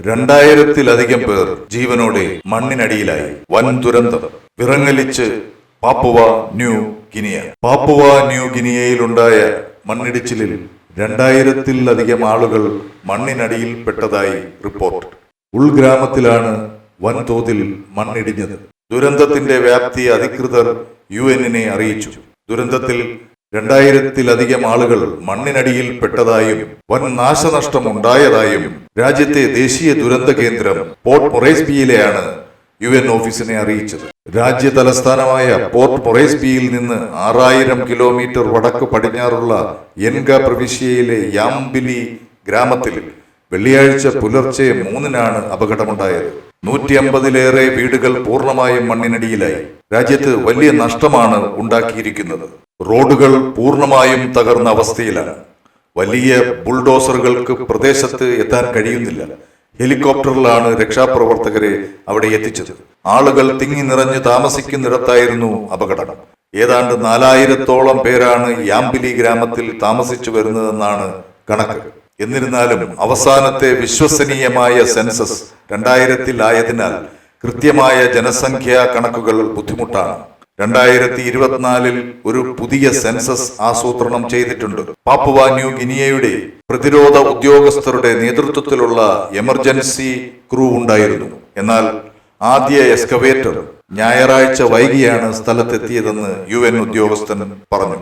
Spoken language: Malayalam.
രണ്ടായിരത്തിലധികം പേർ ജീവനോടെ മണ്ണിനടിയിലായി. വൻ ദുരന്തം. വിറങ്ങലിച്ച് Papua New Guinea. Papua New ഗിനിയയിലുണ്ടായ മണ്ണിടിച്ചിലിൽ രണ്ടായിരത്തിലധികം ആളുകൾ മണ്ണിനടിയിൽപ്പെട്ടതായി റിപ്പോർട്ട്. ഉൾഗ്രാമത്തിലാണ് വൻതോതിൽ മണ്ണിടിഞ്ഞത്. ദുരന്തത്തിന്റെ വ്യാപ്തി അധികൃതർ യു എന്നിനെ അറിയിച്ചു. ദുരന്തത്തിൽ രണ്ടായിരത്തിലധികം ആളുകൾ മണ്ണിനടിയിൽ പെട്ടതായും വൻ നാശനഷ്ടം ഉണ്ടായതായും രാജ്യത്തെ ദേശീയ ദുരന്ത കേന്ദ്രം പോർട്ട് മൊറേസ്ബിയിലെയാണ് യു എൻ ഓഫീസിനെ അറിയിച്ചത്. രാജ്യ തലസ്ഥാനമായ പോർട്ട് മൊറേസ്ബിയിൽ നിന്ന് ആറായിരം കിലോമീറ്റർ വടക്ക് പടിഞ്ഞാറുള്ള എൻഗ പ്രവിശ്യയിലെ യാംബിലി ഗ്രാമത്തിൽ വെള്ളിയാഴ്ച പുലർച്ചെ മൂന്നിനാണ് അപകടമുണ്ടായത്. നൂറ്റി അമ്പതിലേറെ വീടുകൾ പൂർണമായും മണ്ണിനടിയിലായി. രാജ്യത്ത് വലിയ നഷ്ടമാണ് ഉണ്ടാക്കിയിരിക്കുന്നത്. റോഡുകൾ പൂർണമായും തകർന്ന അവസ്ഥയിലാണ്. വലിയ ബുൾഡോസറുകൾക്ക് പ്രദേശത്ത് എത്താൻ കഴിയുന്നില്ല. ഹെലികോപ്റ്ററിലാണ് രക്ഷാപ്രവർത്തകരെ അവിടെ എത്തിച്ചത്. ആളുകൾ തിങ്ങി നിറഞ്ഞ് താമസിക്കുന്നിടത്തായിരുന്നു അപകടം. ഏതാണ്ട് നാലായിരത്തോളം പേരാണ് യാംബിലി ഗ്രാമത്തിൽ താമസിച്ചു വരുന്നതെന്നാണ് കണക്ക്. എന്നിരുന്നാലും അവസാനത്തെ വിശ്വസനീയമായ സെൻസസ് രണ്ടായിരത്തിലായതിനാൽ കൃത്യമായ ജനസംഖ്യാ കണക്കുകൾ ബുദ്ധിമുട്ടാണ്. രണ്ടായിരത്തി ഇരുപത്തിനാലിൽ ഒരു പുതിയ സെൻസസ് ആസൂത്രണം ചെയ്തിട്ടുണ്ട്. പാപ്പുവ ന്യൂ ഗിനിയയുടെ പ്രതിരോധ ഉദ്യോഗസ്ഥരുടെ നേതൃത്വത്തിലുള്ള എമർജൻസി ക്രൂ ഉണ്ടായിരുന്നു. എന്നാൽ ആദ്യ എക്സ്കവേറ്റർ ഞായറാഴ്ച വൈകിയാണ് സ്ഥലത്തെത്തിയതെന്ന് യു എൻ ഉദ്യോഗസ്ഥൻ പറഞ്ഞു.